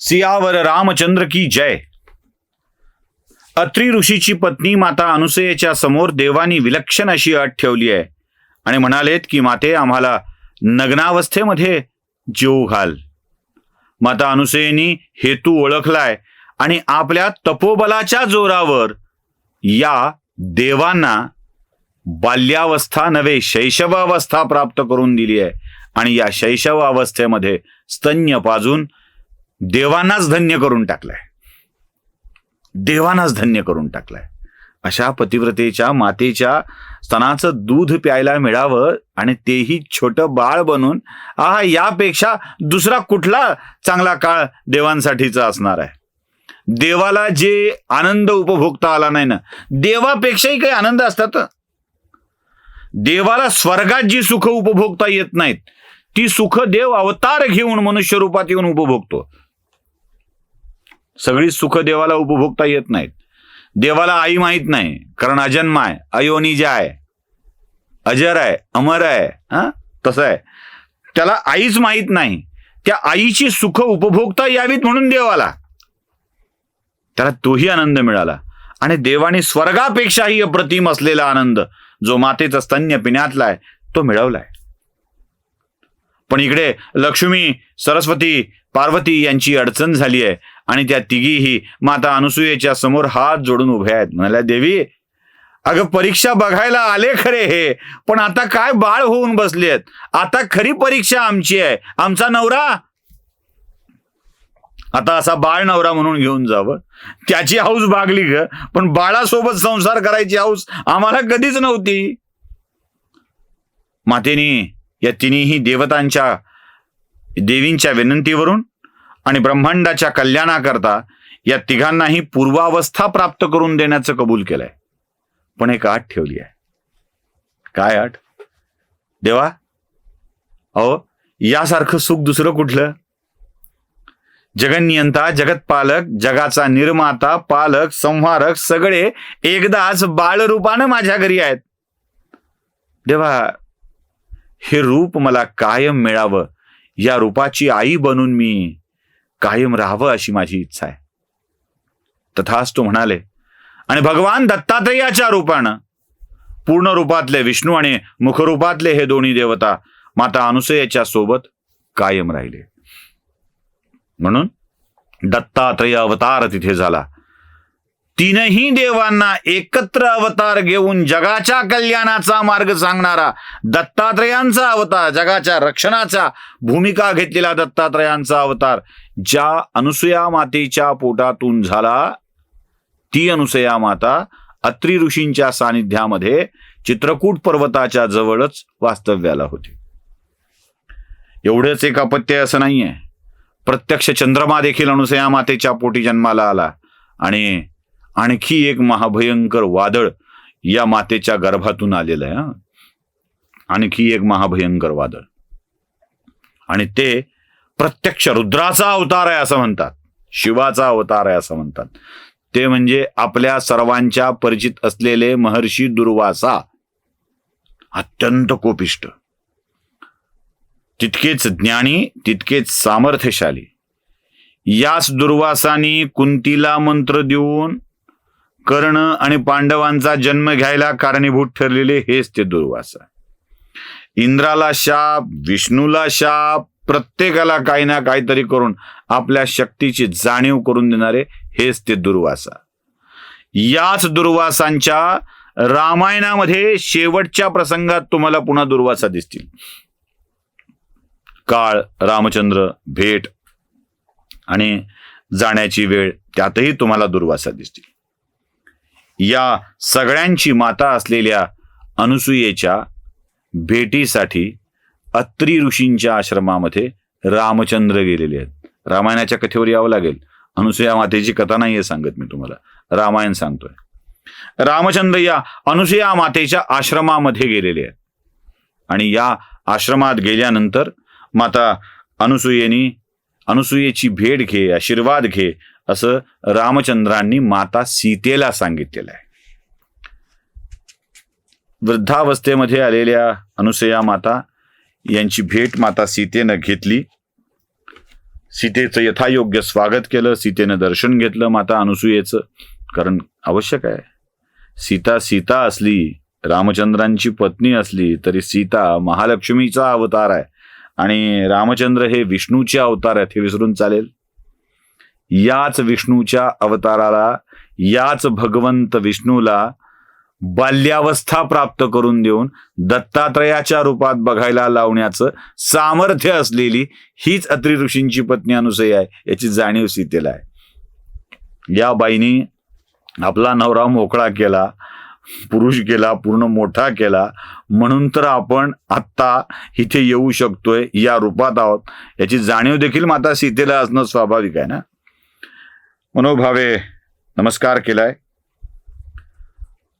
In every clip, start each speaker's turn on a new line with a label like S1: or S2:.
S1: सियावर रामचंद्र की जय. अत्री ऋषीची पत्नी माता अनुसयेच्या समोर देवानी विलक्षण अशी अट ठेवली आहे. आणि म्हणालेत की माते आम्हाला नग्नावस्थेमध्ये जीव घाल. माता अनुसयेनी हेतू ओळखलाय आणि आपल्या तपोबलाच्या जोरावर या देवांना बाल्यावस्था नव्हे शैशवावस्था प्राप्त करून दिली आहे. आणि या शैशवावस्थेमध्ये स्तन्य पाजून देवांनाच धन्य करून टाकलाय. देवांनाच धन्य करून टाकलाय. अशा पतिव्रतेच्या मातेच्या स्तनाचं दूध प्यायला मिळावं आणि तेही छोटं बाळ बनून आहा यापेक्षा दुसरा कुठला चांगला काळ देवांसाठीचा असणार आहे? देवाला जे आनंद उपभोगता आला नाही ना देवापेक्षाही काही आनंद असतात? देवाला स्वर्गात जी सुख उपभोगता येत नाहीत ती सुख देव अवतार घेऊन मनुष्य रूपात येऊन उपभोगतो. सगळी सुख देवाला उपभोगता येत नाहीत. देवाला आई माहीत नाही कारण अजन्म आहे. अयोनिजा आहे अजर आहे अमर आहे हा? तसं आहे. त्याला आईच माहीत नाही. त्या आईची सुख उपभोगता यावीत म्हणून देवाला. त्याला तोही आनंद मिळाला. आणि देवाने स्वर्गापेक्षाही अप्रतिम असलेला आनंद जो मातेचा स्तन्य पिण्यातला आहे तो मिळवलाय. पण इकडे लक्ष्मी सरस्वती पार्वती यांची अडचण झाली आहे आणि त्या तिघीही माता अनुसूयेच्या समोर हात जोडून उभ्या आहेत. म्हणाल्या देवी अगं परीक्षा बघायला आले खरे हे पण आता काय बाळ होऊन बसले आहेत आता खरी परीक्षा आमची आहे. आमचा नवरा आता असा बाळ नवरा म्हणून घेऊन जावं. त्याची हाऊस भागली ग पण बाळासोबत संसार करायची हाऊस आम्हाला कधीच नव्हती. मातेनी या तिन्ही देवतांच्या देवींच्या विनंतीवरून आणि ब्रह्मांडाच्या कल्याणाकरता या तिघांनाही पूर्वावस्था प्राप्त करून देण्याचं कबूल केलंय. पण एक आठ ठेवली आहे. काय आठ? देवा अहो यासारखं सुख दुसरं कुठलं? जगनियंता जगतपालक जगाचा निर्माता पालक संहारक सगळे एकदाच बाळरूपानं माझ्या घरी आहेत. देवा हे रूप मला कायम मिळावं. या रूपाची आई बनून मी कायम राहावं अशी माझी इच्छा आहे. तथाच तो म्हणाले आणि भगवान दत्तात्रयाच्या रूपानं पूर्ण रूपातले विष्णू आणि मुखरूपातले हे दोन्ही देवता माता अनुसयाच्या सोबत कायम राहिले. म्हणून दत्तात्रय अवतार तिथे झाला. तीनही देवांना एकत्र अवतार घेऊन जगाच्या कल्याणाचा मार्ग सांगणारा दत्तात्रयांचा अवतार जगाच्या रक्षणाचा भूमिका घेतलेला दत्तात्रयांचा अवतार ज्या अनुसया मातेच्या पोटातून झाला ती अनुसया माता अत्री ऋषींच्या सानिध्यामध्ये चित्रकूट पर्वताच्या जवळच वास्तव्याला होती. एवढंच एक अपत्य असं नाहीये. प्रत्यक्ष चंद्रमा देखील अनुसया मातेच्या पोटी जन्माला आला आणि आणखी एक महाभयंकर वादळ या मातेच्या गर्भातून आलेलं आहे आणखी एक महाभयंकर वादळ. आणि ते प्रत्यक्ष रुद्राचा अवतार आहे असं म्हणतात शिवाचा अवतार आहे असं म्हणतात. ते म्हणजे आपल्या सर्वांच्या परिचित असलेले महर्षी दुर्वासा अत्यंत कोपिष्ट. तितकेच ज्ञानी तितकेच सामर्थ्यशाली. याच दुर्वासानी कुंतीला मंत्र देऊन कर्ण आणि पांडवांचा जन्म घ्यायला कारणीभूत ठरलेले हेच ते दुर्वासा. इंद्राला शाप विष्णूला शाप प्रत्येकाला काही ना काहीतरी करून आपल्या शक्तीची जाणीव करून देणारे हेच ते दुर्वासा. याच दुर्वासांच्या रामायणामध्ये शेवटच्या प्रसंगात तुम्हाला पुन्हा दुर्वासा दिसतील. काळ रामचंद्र भेट आणि जाण्याची वेळ त्यातही तुम्हाला दुर्वासा दिसतील. या सगळ्यांची माता असलेल्या अनुसूयेच्या भेटीसाठी अत्री ऋषींच्या आश्रमामध्ये रामचंद्र गेलेले आहेत. रामायणाच्या कथेवर यावं लागेल. अनुसूया मातेची कथा नाहीये सांगत मी तुम्हाला. रामायण सांगतोय. रामचंद्र या अनुसूया मातेच्या आश्रमामध्ये गेलेले आहेत. आणि या आश्रमात गेल्यानंतर माता अनुसुयेनी अनुसूयेची भेट घे आशीर्वाद घे असं रामचंद्रांनी माता सीतेला सांगितलेलं आहे. वृद्धावस्थेमध्ये आलेल्या अनुसया माता यांची भेट माता सीतेनं घेतली. सीतेचं यथायोग्य स्वागत केलं सीतेनं दर्शन घेतलं माता अनुसूयेचं कारण आवश्यक आहे. सीता सीता असली रामचंद्रांची पत्नी असली तरी सीता महालक्ष्मीचा अवतार आहे. आणि रामचंद्र हे विष्णूचे अवतार आहेत हे विसरून चालेल. याच विष्णूच्या अवताराला याच भगवंत विष्णूला बाल्यावस्था प्राप्त करून देऊन दत्तात्रयाच्या रूपात बघायला लावण्याचं सामर्थ्य असलेली हीच अत्री ऋषींची पत्नी अनुसई आहे याची जाणीव सीतेला आहे. या बाईनी आपला नवरा मोकळा केला पुरुष केला पूर्ण मोठा केला म्हणून तर आपण आत्ता इथे येऊ शकतोय या रूपात आहोत. याची जाणीव देखील माता सीतेला असणं स्वाभाविक आहे ना? मनोभावे नमस्कार केलाय.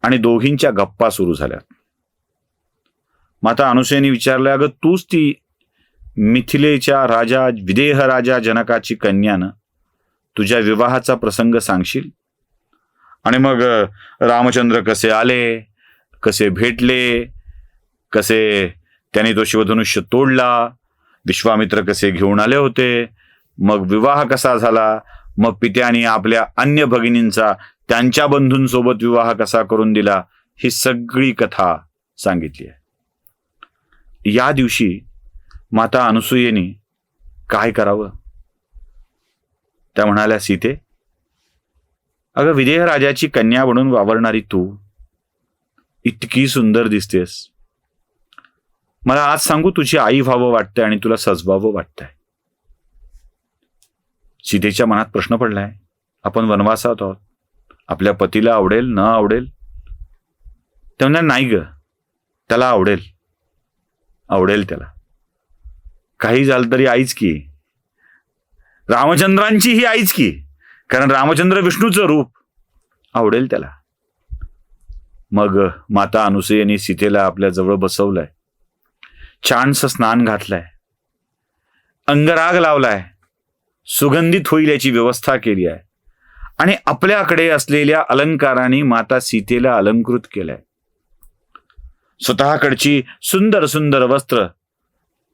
S1: आणि दोघींच्या गप्पा सुरू झाल्या माता अनुसेनी विचारलं अगं तूच ती मिथिलेच्या राजा विदेह राजा जनकाची कन्यानं तुझ्या विवाहाचा प्रसंग सांगशील? आणि मग रामचंद्र कसे आले कसे भेटले कसे त्याने तो शिवधनुष्य तोडला विश्वामित्र कसे घेऊन आले होते मग विवाह कसा झाला मग पित्याने आपल्या अन्य भगिनींचा त्यांच्या बंधूंसोबत विवाह कसा करून दिला ही सगळी कथा सांगितली आहे. या दिवशी माता अनुसूयेने काय करावं? त्या म्हणाल्या सीते अगं विदेह राजाची कन्या म्हणून वावरणारी तू इतकी सुंदर दिसतेस. मला आज सांगू तुझी आई व्हावं वाटतंय आणि तुला सजवावं वाटतंय. सीतेच्या मनात प्रश्न पडलाय. आपण वनवासात आहोत. आपल्या पतीला आवडेल न आवडेल? ते म्हणणार नाही ग त्याला आवडेल. आवडेल त्याला. काही झालं तरी आईच की. रामचंद्रांची ही आईच की. कारण रामचंद्र विष्णूचं रूप आवडेल त्याला. मग माता अनुसुयेने सीतेला आपल्या जवळ बसवलंय. छानसं स्नान घातलंय. अंगराग लावलाय. सुगंधित होईल याची व्यवस्था केली आहे. आणि आपल्याकडे असलेल्या अलंकाराने माता सीतेला अलंकृत केलंय. स्वतःकडची सुंदर सुंदर वस्त्र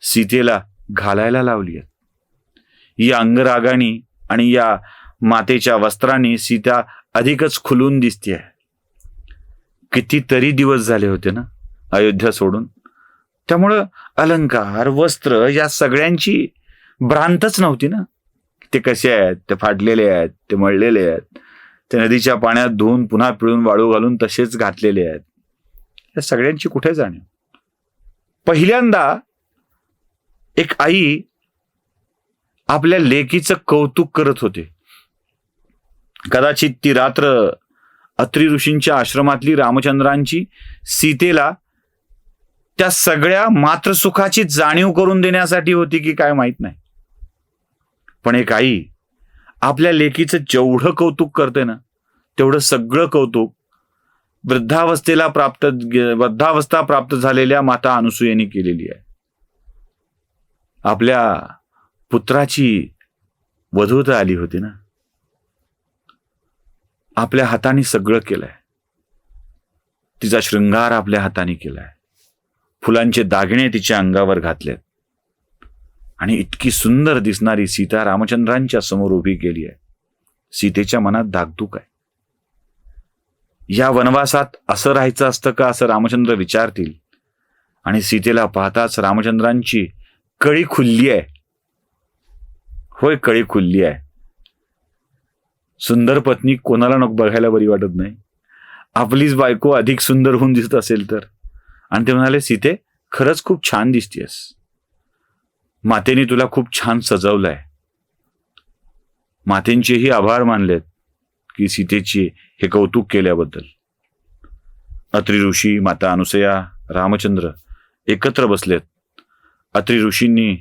S1: सीतेला घालायला लावली आहेत. या अंगरागानी आणि या मातेच्या वस्त्रांनी सीता अधिकच खुलून दिसते कितीतरी दिवस झाले होते ना अयोध्या सोडून. त्यामुळं अलंकार वस्त्र या सगळ्यांची भ्रांतच नव्हती ना. ते कसे आहेत? ते फाटलेले आहेत ते मळलेले आहेत. ते नदीच्या पाण्यात धुवून पुन्हा पिळून वाळू घालून तसेच घातलेले आहेत. या सगळ्यांची कुठे जाणीव? पहिल्यांदा एक आई आपल्या लेकीचं कौतुक करत होते. कदाचित ती रात्र अत्री ऋषींच्या आश्रमातली रामचंद्रांची सीतेला त्या सगळ्या मातृसुखाची जाणीव करून देण्यासाठी होती की काय माहीत नाही. पण एक आई आपल्या लेकीचं जेवढं कौतुक करते ना तेवढं सगळं कौतुक वृद्धावस्थेला प्राप्त वृद्धावस्था प्राप्त झालेल्या माता अनुसूयेनी केलेली आहे. आपल्या पुत्राची वधू तर आली होती ना आपल्या हाताने सगळं केलंय. तिचा शृंगार आपल्या हाताने केलाय. फुलांचे दागिने तिच्या अंगावर घातलेत. आणि इतकी सुंदर दिसणारी सीता रामचंद्रांच्या समोर उभी केली आहे. सीतेच्या मनात धाकधूक आहे. या वनवासात असं राहायचं असतं का असं रामचंद्र विचारतील? आणि सीतेला पाहताच रामचंद्रांची कळी खुलली आहे. होय कळी खुलली आहे. सुंदर पत्नी कोणाला नको बघायला बरी वाटत नाही. आपलीच बायको अधिक सुंदर होऊन दिसत असेल तर. आणि ते म्हणाले सीते खरंच खूप छान दिसतेस. मातेने तुला खूप छान सजवलंय. मातेंचेही आभार मानलेत की सीतेची हे कौतुक केल्याबद्दल. अत्रि ऋषी माता अनुसया रामचंद्र एकत्र बसलेत. अत्रि ऋषींनी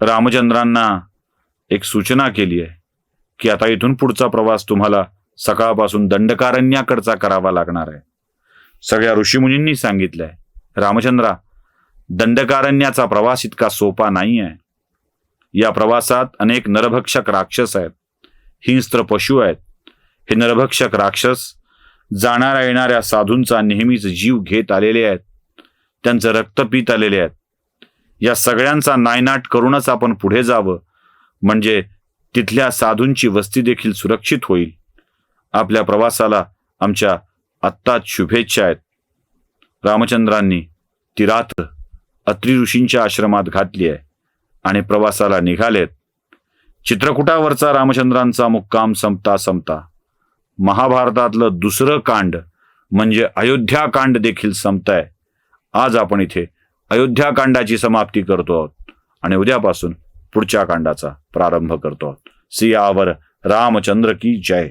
S1: रामचंद्रांना एक सूचना केली आहे की आता इथून पुढचा प्रवास तुम्हाला सकाळपासून दंडकारण्याकडचा करावा लागणार आहे. सगळ्या ऋषीमुनींनी सांगितलंय रामचंद्रा दंडकारण्याचा प्रवास इतका सोपा नाही आहे या प्रवासात अनेक नरभक्षक राक्षस आहेत. हिंस्त्र पशु आहेत. हे नरभक्षक राक्षस जाणाऱ्या येणाऱ्या साधूंचा नेहमीच जीव घेत आलेले आहेत. त्यांचं रक्त पीत आलेले आहेत. या सगळ्यांचा नायनाट करूनच आपण पुढे जावं. म्हणजे तिथल्या साधूंची वस्ती देखील सुरक्षित होईल. आपल्या प्रवासाला आमच्या आत्ताच शुभेच्छा आहेत. रामचंद्रांनी ती रात्र अत्री ऋषींच्या आश्रमात घातली आहे आणि प्रवासाला निघालेत. चित्रकुटावरचा रामचंद्रांचा मुक्काम संपता संपता महाभारतातलं दुसरं कांड म्हणजे अयोध्या कांड देखील आहे आज आपण इथे अयोध्या कांडाची समाप्ती करतो आहोत आणि उद्यापासून पुढच्या कांडाचा प्रारंभ करतो आहोत. सियावर रामचंद्र की जय.